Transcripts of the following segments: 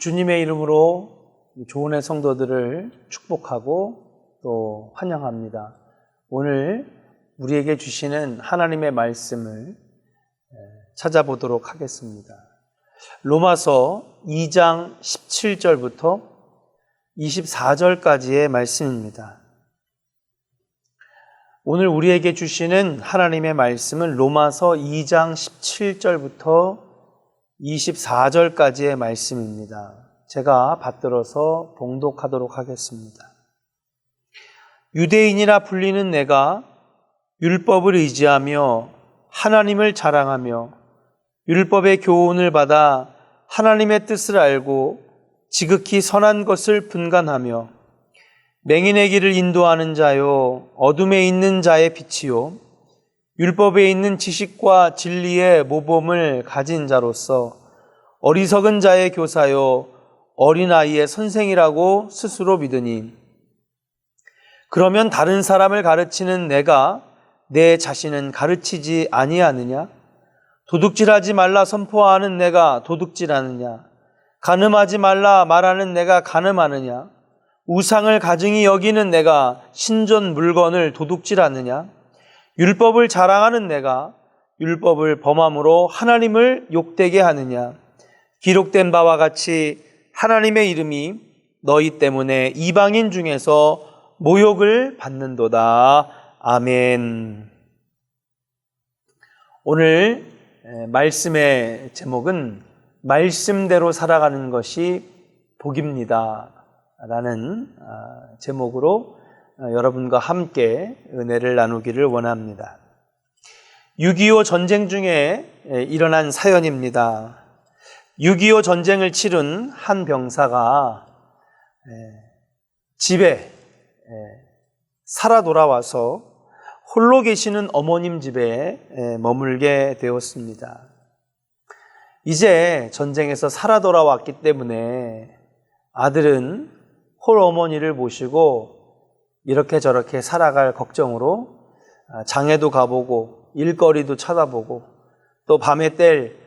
주님의 이름으로 조은의 성도들을 축복하고 또 환영합니다. 오늘 우리에게 주시는 하나님의 말씀을 찾아보도록 하겠습니다. 로마서 2장 17절부터 24절까지의 말씀입니다. 오늘 우리에게 주시는 하나님의 말씀은 로마서 2장 17절부터 24절까지의 말씀입니다. 제가 받들어서 봉독하도록 하겠습니다. 유대인이라 불리는 내가 율법을 의지하며 하나님을 자랑하며 율법의 교훈을 받아 하나님의 뜻을 알고 지극히 선한 것을 분간하며 맹인의 길을 인도하는 자요 어둠에 있는 자의 빛이요 율법에 있는 지식과 진리의 모범을 가진 자로서 어리석은 자의 교사요 어린아이의 선생이라고 스스로 믿으니. 그러면 다른 사람을 가르치는 내가 내 자신은 가르치지 아니하느냐? 도둑질하지 말라 선포하는 내가 도둑질하느냐? 가늠하지 말라 말하는 내가 가늠하느냐? 우상을 가증히 여기는 내가 신전 물건을 도둑질하느냐? 율법을 자랑하는 내가 율법을 범함으로 하나님을 욕되게 하느냐? 기록된 바와 같이 하나님의 이름이 너희 때문에 이방인 중에서 모욕을 받는도다. 아멘. 오늘 말씀의 제목은 말씀대로 살아가는 것이 복입니다. 라는 아, 제목으로 어, 여러분과 함께 은혜를 나누기를 원합니다. 6.25 전쟁 중에 일어난 사연입니다. 6.25 전쟁을 치른 한 병사가 집에 살아 돌아와서 홀로 계시는 어머님 집에 머물게 되었습니다. 이제 전쟁에서 살아 돌아왔기 때문에 아들은 홀 어머니를 모시고 이렇게 저렇게 살아갈 걱정으로 아, 장에도 가보고 일거리도 찾아보고 또 밤에 뗄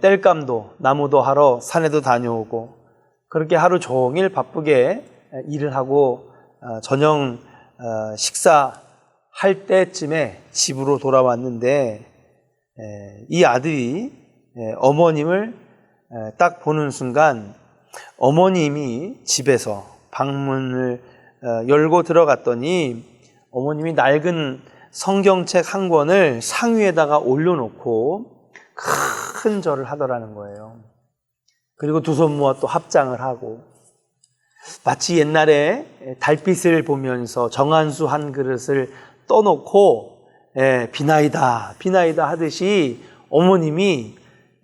뗄감도 나무도 하러 산에도 다녀오고 그렇게 하루 종일 바쁘게 일을 하고 아, 저녁 어, 식사 할 때쯤에 집으로 돌아왔는데 이 아들이 어머님을 딱 보는 순간 어머님이 집에서 방문을 어, 열고 들어갔더니 어머님이 낡은 성경책 한 권을 상위에다가 올려놓고 큰 절을 하더라는 거예요. 그리고 두 손 모아 또 합장을 하고 마치 옛날에 달빛을 보면서 정한수 한 그릇을 떠놓고 예, 비나이다 비나이다 하듯이 어머님이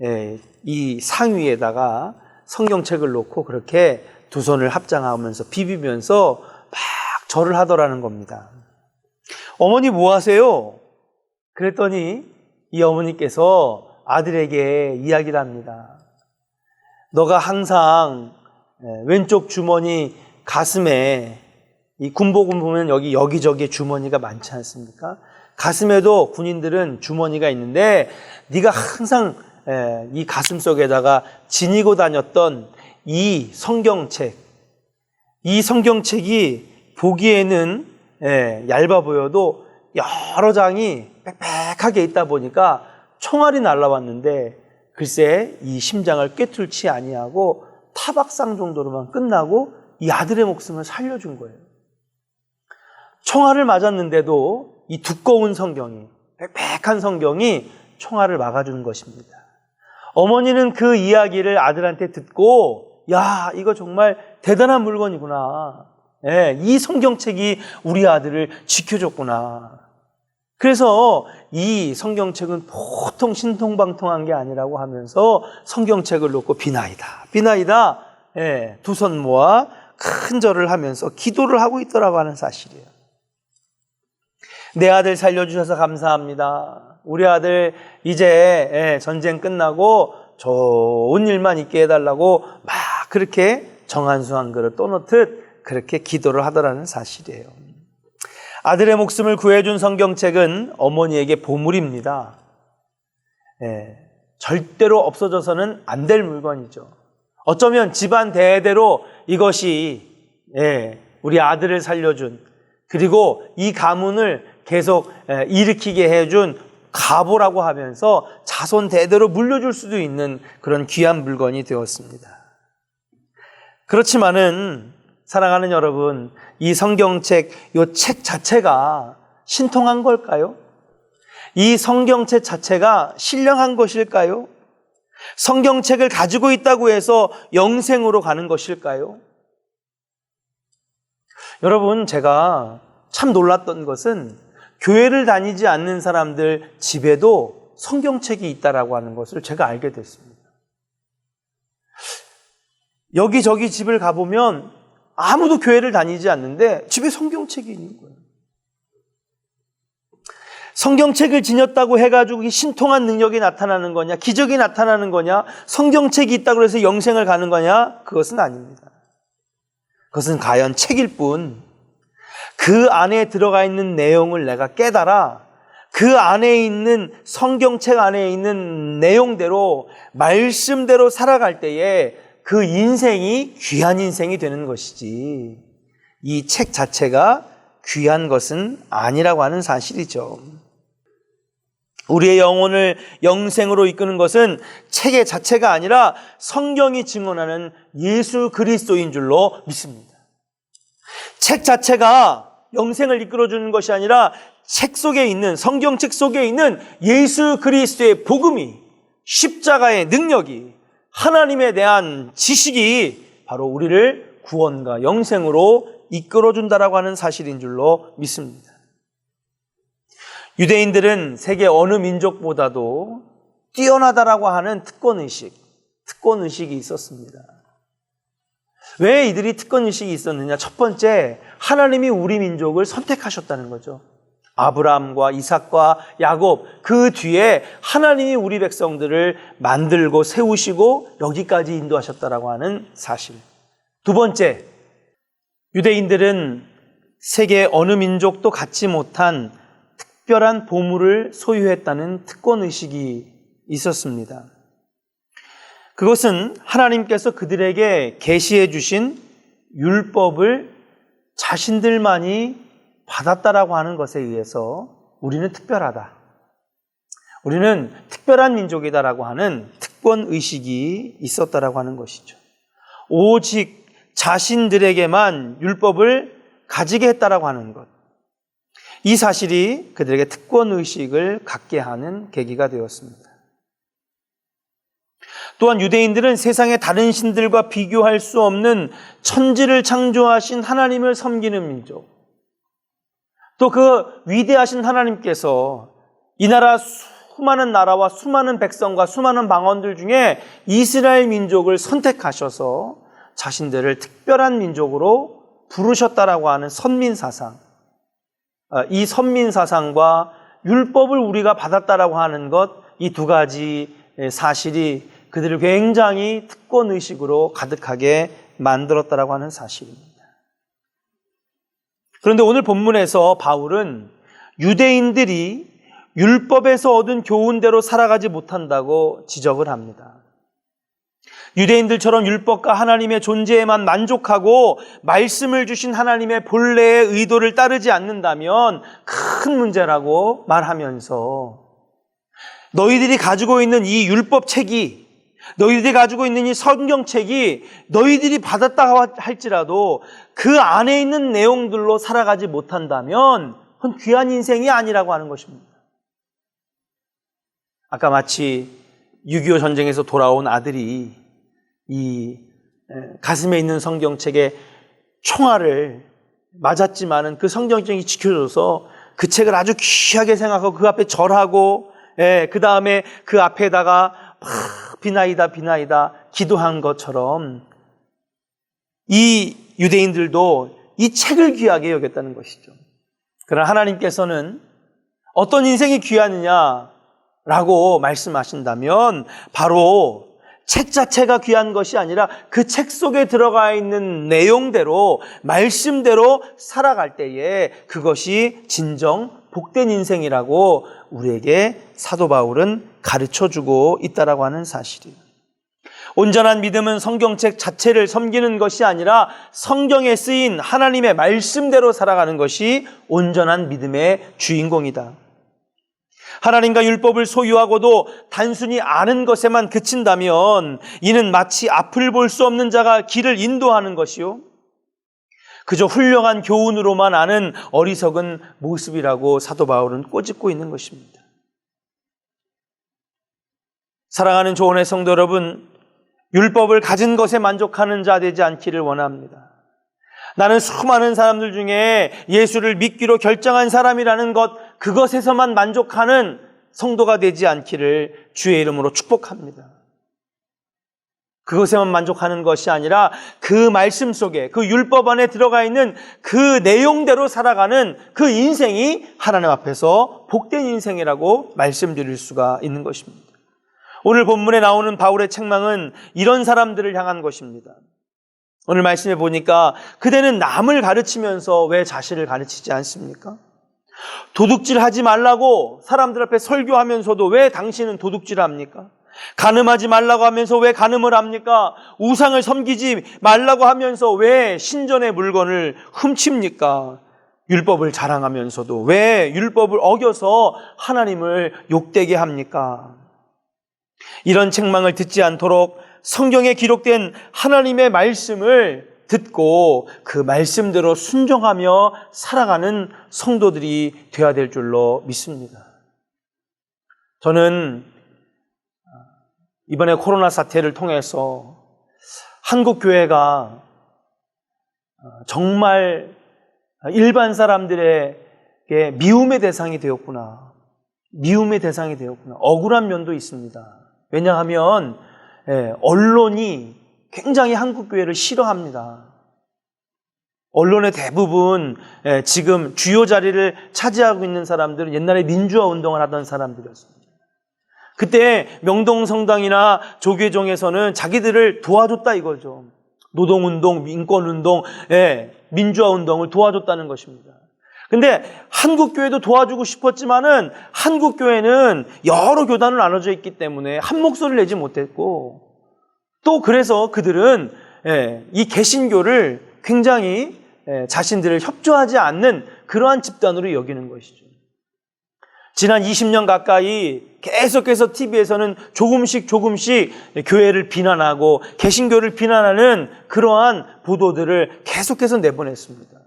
예, 이 상위에다가 성경책을 놓고 그렇게 두 손을 합장하면서 비비면서 막 절을 하더라는 겁니다. 어머니 뭐 하세요? 그랬더니 이 어머니께서 아들에게 이야기를 합니다. 너가 항상 왼쪽 주머니 가슴에 이 군복을 보면 여기 여기저기 주머니가 많지 않습니까? 가슴에도 군인들은 주머니가 있는데 네가 항상 이 가슴 속에다가 지니고 다녔던 이 성경책, 이 성경책이 보기에는 예, 얇아 보여도 여러 장이 빽빽하게 있다 보니까 총알이 날라왔는데 글쎄 이 심장을 꿰뚫지 아니하고 타박상 정도로만 끝나고 이 아들의 목숨을 살려준 거예요. 총알을 맞았는데도 이 두꺼운 성경이 빽빽한 성경이 총알을 막아주는 것입니다. 어머니는 그 이야기를 아들한테 듣고 야, 이거 정말 대단한 물건이구나. 예, 이 성경책이 우리 아들을 지켜줬구나. 그래서 이 성경책은 보통 신통방통한 게 아니라고 하면서 성경책을 놓고 비나이다, 비나이다, 예, 두 손 모아 큰 절을 하면서 기도를 하고 있더라고 하는 사실이에요. 내 아들 살려주셔서 감사합니다. 우리 아들 이제 예, 전쟁 끝나고 좋은 일만 있게 해달라고 막 그렇게 정한수 한 그릇 떠놓듯 그렇게 기도를 하더라는 사실이에요. 아들의 목숨을 구해준 성경책은 어머니에게 보물입니다. 예, 절대로 없어져서는 안 될 물건이죠. 어쩌면 집안 대대로 이것이 예, 우리 아들을 살려준 그리고 이 가문을 계속 예, 일으키게 해준 가보라고 하면서 자손 대대로 물려줄 수도 있는 그런 귀한 물건이 되었습니다. 그렇지만은 사랑하는 여러분, 이 성경책, 이 책 자체가 신통한 걸까요? 이 성경책 자체가 신령한 것일까요? 성경책을 가지고 있다고 해서 영생으로 가는 것일까요? 여러분, 제가 참 놀랐던 것은 교회를 다니지 않는 사람들 집에도 성경책이 있다라고 하는 것을 제가 알게 됐습니다. 여기저기 집을 가보면 아무도 교회를 다니지 않는데 집에 성경책이 있는 거예요. 성경책을 지녔다고 해가지고 신통한 능력이 나타나는 거냐, 기적이 나타나는 거냐, 성경책이 있다고 해서 영생을 가는 거냐, 그것은 아닙니다. 그것은 과연 책일 뿐, 그 안에 들어가 있는 내용을 내가 깨달아, 그 안에 있는 성경책 안에 있는 내용대로, 말씀대로 살아갈 때에 그 인생이 귀한 인생이 되는 것이지, 이 책 자체가 귀한 것은 아니라고 하는 사실이죠. 우리의 영혼을 영생으로 이끄는 것은 책의 자체가 아니라 성경이 증언하는 예수 그리스도인 줄로 믿습니다. 책 자체가 영생을 이끌어주는 것이 아니라 책 속에 있는 성경책 속에 있는 예수 그리스도의 복음이 십자가의 능력이 하나님에 대한 지식이 바로 우리를 구원과 영생으로 이끌어준다라고 하는 사실인 줄로 믿습니다. 유대인들은 세계 어느 민족보다도 뛰어나다라고 하는 특권의식, 특권의식이 있었습니다. 왜 이들이 특권의식이 있었느냐? 첫 번째, 하나님이 우리 민족을 선택하셨다는 거죠. 아브라함과 이삭과 야곱, 그 뒤에 하나님이 우리 백성들을 만들고 세우시고 여기까지 인도하셨다라고 하는 사실. 두 번째, 유대인들은 세계 어느 민족도 갖지 못한 특별한 보물을 소유했다는 특권 의식이 있었습니다. 그것은 하나님께서 그들에게 계시해 주신 율법을 자신들만이 받았다라고 하는 것에 의해서 우리는 특별하다. 우리는 특별한 민족이다라고 하는 특권 의식이 있었다라고 하는 것이죠. 오직 자신들에게만 율법을 가지게 했다라고 하는 것. 이 사실이 그들에게 특권 의식을 갖게 하는 계기가 되었습니다. 또한 유대인들은 세상의 다른 신들과 비교할 수 없는 천지를 창조하신 하나님을 섬기는 민족. 또 그 위대하신 하나님께서 이 나라 수많은 나라와 수많은 백성과 수많은 방언들 중에 이스라엘 민족을 선택하셔서 자신들을 특별한 민족으로 부르셨다라고 하는 선민 사상. 어, 이 선민 사상과 율법을 우리가 받았다라고 하는 것, 이 두 가지 사실이 그들을 굉장히 특권 의식으로 가득하게 만들었다라고 하는 사실입니다. 그런데 오늘 본문에서 바울은 유대인들이 율법에서 얻은 교훈대로 살아가지 못한다고 지적을 합니다. 유대인들처럼 율법과 하나님의 존재에만 만족하고 말씀을 주신 하나님의 본래의 의도를 따르지 않는다면 큰 문제라고 말하면서 너희들이 가지고 있는 이 율법 책이 너희들이 가지고 있는 이 성경책이 너희들이 받았다 할지라도 그 안에 있는 내용들로 살아가지 못한다면 그건 귀한 인생이 아니라고 하는 것입니다. 아까 마치 6.25 전쟁에서 돌아온 아들이 이 가슴에 있는 성경책에 총알을 맞았지만은 그 성경책이 지켜줘서 그 책을 아주 귀하게 생각하고 그 앞에 절하고 예, 그 다음에 그 앞에다가 막 비나이다 비나이다 기도한 것처럼 이 유대인들도 이 책을 귀하게 여겼다는 것이죠. 그러나 하나님께서는 어떤 인생이 귀하느냐라고 말씀하신다면 바로 책 자체가 귀한 것이 아니라 그 책 속에 들어가 있는 내용대로, 말씀대로 살아갈 때에 그것이 진정 복된 인생이라고 우리에게 사도 바울은 가르쳐 주고 있다라고 하는 사실이에요. 온전한 믿음은 성경책 자체를 섬기는 것이 아니라 성경에 쓰인 하나님의 말씀대로 살아가는 것이 온전한 믿음의 주인공이다. 하나님과 율법을 소유하고도 단순히 아는 것에만 그친다면 이는 마치 앞을 볼 수 없는 자가 길을 인도하는 것이요. 그저 훌륭한 교훈으로만 아는 어리석은 모습이라고 사도 바울은 꼬집고 있는 것입니다. 사랑하는 조원의 성도 여러분, 율법을 가진 것에 만족하는 자 되지 않기를 원합니다. 나는 수많은 사람들 중에 예수를 믿기로 결정한 사람이라는 것, 그것에서만 만족하는 성도가 되지 않기를 주의 이름으로 축복합니다. 그것에만 만족하는 것이 아니라 그 말씀 속에, 그 율법 안에 들어가 있는 그 내용대로 살아가는 그 인생이 하나님 앞에서 복된 인생이라고 말씀드릴 수가 있는 것입니다. 오늘 본문에 나오는 바울의 책망은 이런 사람들을 향한 것입니다. 오늘 말씀해 보니까 그대는 남을 가르치면서 왜 자신을 가르치지 않습니까? 도둑질 하지 말라고 사람들 앞에 설교하면서도 왜 당신은 도둑질 합니까? 가늠하지 말라고 하면서 왜 가늠을 합니까? 우상을 섬기지 말라고 하면서 왜 신전의 물건을 훔칩니까? 율법을 자랑하면서도 왜 율법을 어겨서 하나님을 욕되게 합니까? 이런 책망을 듣지 않도록 성경에 기록된 하나님의 말씀을 듣고 그 말씀대로 순종하며 살아가는 성도들이 되어야 될 줄로 믿습니다. 저는 이번에 코로나 사태를 통해서 한국 교회가 정말 일반 사람들에게 미움의 대상이 되었구나. 미움의 대상이 되었구나. 억울한 면도 있습니다. 왜냐하면 예, 언론이 굉장히 한국 교회를 싫어합니다. 언론의 대부분 예, 지금 주요 자리를 차지하고 있는 사람들은 옛날에 민주화 운동을 하던 사람들이었습니다. 그때 명동성당이나 조계종에서는 자기들을 도와줬다 이거죠. 노동운동, 민권운동, 예, 민주화운동을 도와줬다는 것입니다. 근데 한국 교회도 도와주고 싶었지만은 한국 교회는 여러 교단을 나눠져 있기 때문에 한 목소리를 내지 못했고 또 그래서 그들은 예, 이 개신교를 굉장히 예, 자신들을 협조하지 않는 그러한 집단으로 여기는 것이죠. 지난 20년 가까이 계속해서 TV에서는 조금씩 조금씩 교회를 비난하고 개신교를 비난하는 그러한 보도들을 계속해서 내보냈습니다.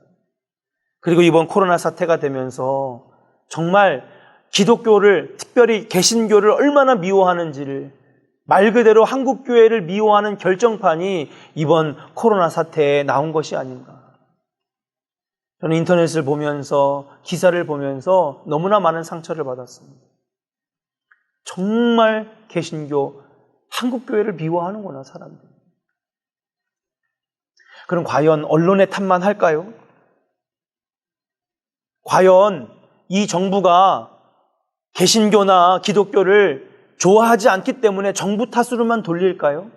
그리고 이번 코로나 사태가 되면서 정말 기독교를 특별히 개신교를 얼마나 미워하는지를 말 그대로 한국 교회를 미워하는 결정판이 이번 코로나 사태에 나온 것이 아닌가. 저는 인터넷을 보면서 기사를 보면서 너무나 많은 상처를 받았습니다. 정말 개신교 한국 교회를 미워하는구나 사람들. 그럼 과연 언론의 탓만 할까요? 과연 이 정부가 개신교나 기독교를 좋아하지 않기 때문에 정부 탓으로만 돌릴까요?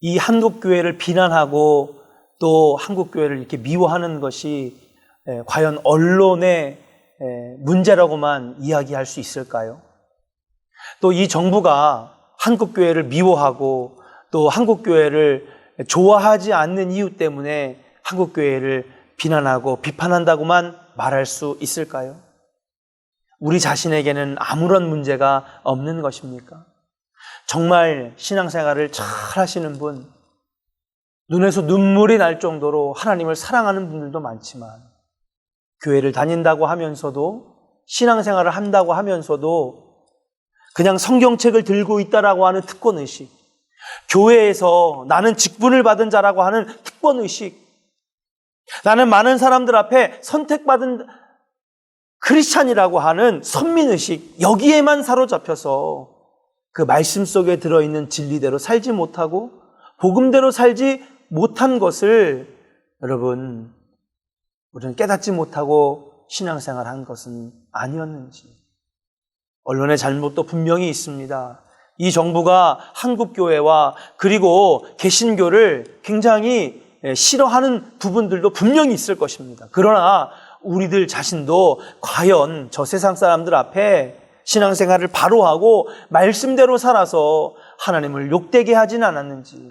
이 한국교회를 비난하고 또 한국교회를 이렇게 미워하는 것이 과연 언론의 문제라고만 이야기할 수 있을까요? 또 이 정부가 한국교회를 미워하고 또 한국교회를 좋아하지 않는 이유 때문에 한국교회를 비난하고 비판한다고만 말할 수 있을까요? 우리 자신에게는 아무런 문제가 없는 것입니까? 정말 신앙생활을 잘 하시는 분, 눈에서 눈물이 날 정도로 하나님을 사랑하는 분들도 많지만, 교회를 다닌다고 하면서도, 신앙생활을 한다고 하면서도, 그냥 성경책을 들고 있다라고 하는 특권의식, 교회에서 나는 직분을 받은 자라고 하는 특권의식, 나는 많은 사람들 앞에 선택받은 크리스찬이라고 하는 선민의식, 여기에만 사로잡혀서 그 말씀 속에 들어있는 진리대로 살지 못하고 복음대로 살지 못한 것을 여러분, 우리는 깨닫지 못하고 신앙생활 한 것은 아니었는지. 언론의 잘못도 분명히 있습니다. 이 정부가 한국교회와 그리고 개신교를 굉장히 싫어하는 부분들도 분명히 있을 것입니다. 그러나 우리들 자신도 과연 저 세상 사람들 앞에 신앙생활을 바로 하고 말씀대로 살아서 하나님을 욕되게 하진 않았는지.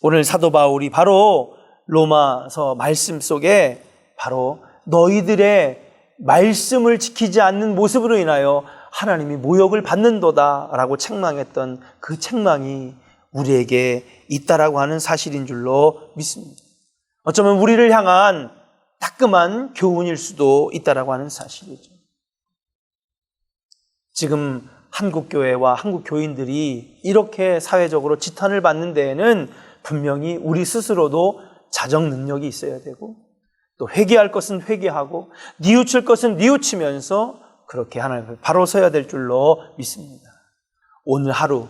오늘 사도 바울이 바로 로마서 말씀 속에 바로 너희들의 말씀을 지키지 않는 모습으로 인하여 하나님이 모욕을 받는도다라고 책망했던 그 책망이 우리에게 있다라고 하는 사실인 줄로 믿습니다. 어쩌면 우리를 향한 따끔한 교훈일 수도 있다라고 하는 사실이죠. 지금 한국 교회와 한국 교인들이 이렇게 사회적으로 지탄을 받는 데에는 분명히 우리 스스로도 자정 능력이 있어야 되고 또 회개할 것은 회개하고 뉘우칠 것은 뉘우치면서 그렇게 하나님을 바로 서야 될 줄로 믿습니다. 오늘 하루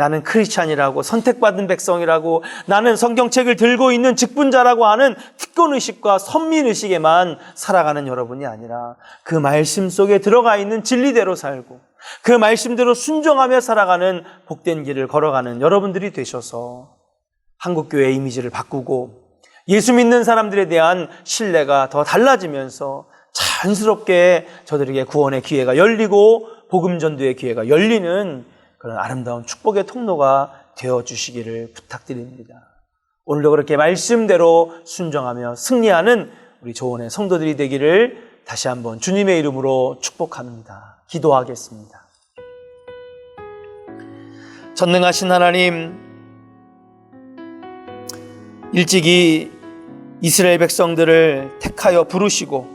나는 크리스찬이라고 선택받은 백성이라고 나는 성경책을 들고 있는 직분자라고 하는 특권 의식과 선민 의식에만 살아가는 여러분이 아니라 그 말씀 속에 들어가 있는 진리대로 살고 그 말씀대로 순종하며 살아가는 복된 길을 걸어가는 여러분들이 되셔서 한국교회 이미지를 바꾸고 예수 믿는 사람들에 대한 신뢰가 더 달라지면서 자연스럽게 저들에게 구원의 기회가 열리고 복음 전도의 기회가 열리는 그런 아름다운 축복의 통로가 되어 주시기를 부탁드립니다. 오늘도 그렇게 말씀대로 순종하며 승리하는 우리 조원의 성도들이 되기를 다시 한번 주님의 이름으로 축복합니다. 기도하겠습니다. 전능하신 하나님, 일찍이 이스라엘 백성들을 택하여 부르시고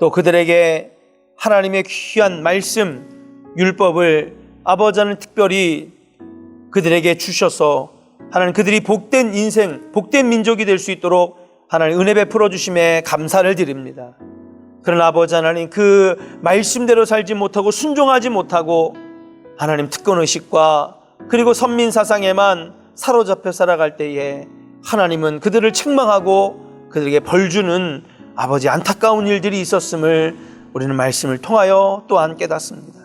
또 그들에게 하나님의 귀한 말씀, 율법을 아버지는 특별히 그들에게 주셔서 하나님 그들이 복된 인생, 복된 민족이 될 수 있도록 하나님 은혜 베풀어 주심에 감사를 드립니다. 그러나 아버지 하나님 그 말씀대로 살지 못하고 순종하지 못하고 하나님 특권 의식과 그리고 선민 사상에만 사로잡혀 살아갈 때에 하나님은 그들을 책망하고 그들에게 벌 주는 아버지 안타까운 일들이 있었음을 우리는 말씀을 통하여 또한 깨닫습니다.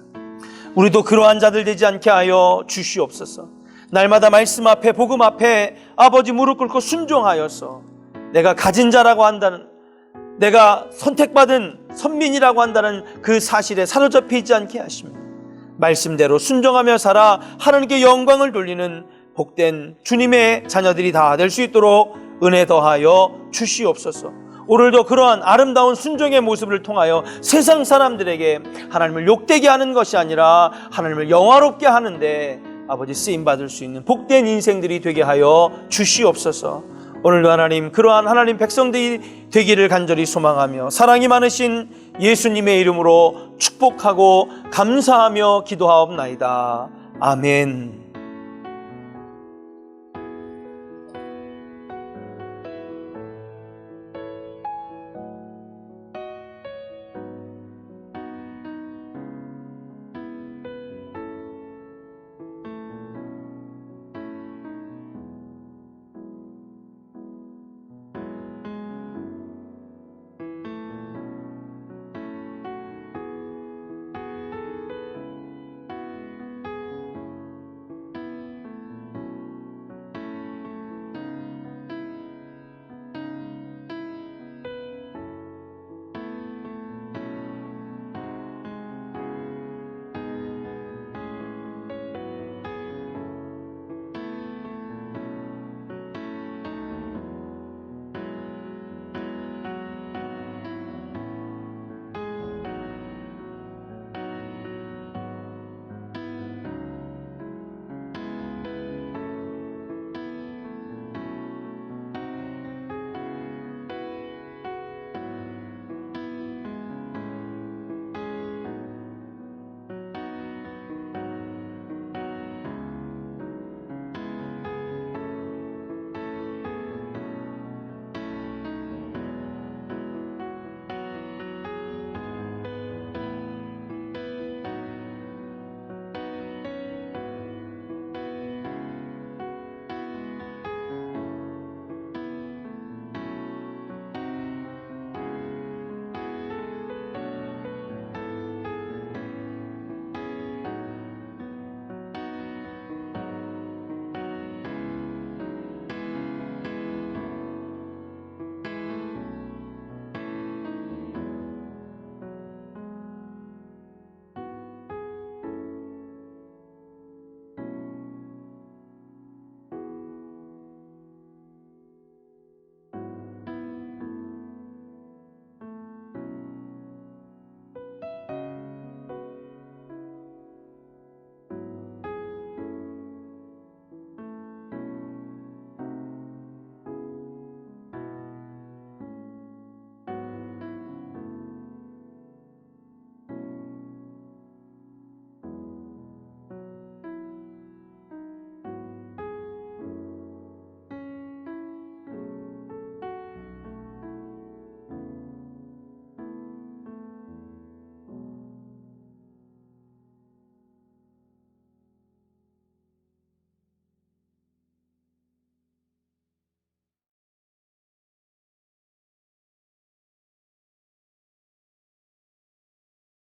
우리도 그러한 자들 되지 않게 하여 주시옵소서. 날마다 말씀 앞에 복음 앞에 아버지 무릎 꿇고 순종하여서 내가 가진 자라고 한다는 내가 선택받은 선민이라고 한다는 그 사실에 사로잡혀 있지 않게 하시며 말씀대로 순종하며 살아 하나님께 영광을 돌리는 복된 주님의 자녀들이 다 될 수 있도록 은혜 더하여 주시옵소서. 오늘도 그러한 아름다운 순종의 모습을 통하여 세상 사람들에게 하나님을 욕되게 하는 것이 아니라 하나님을 영화롭게 하는데 아버지 쓰임 받을 수 있는 복된 인생들이 되게 하여 주시옵소서. 오늘도 하나님 그러한 하나님 백성들이 되기를 간절히 소망하며 사랑이 많으신 예수님의 이름으로 축복하고 감사하며 기도하옵나이다. 아멘.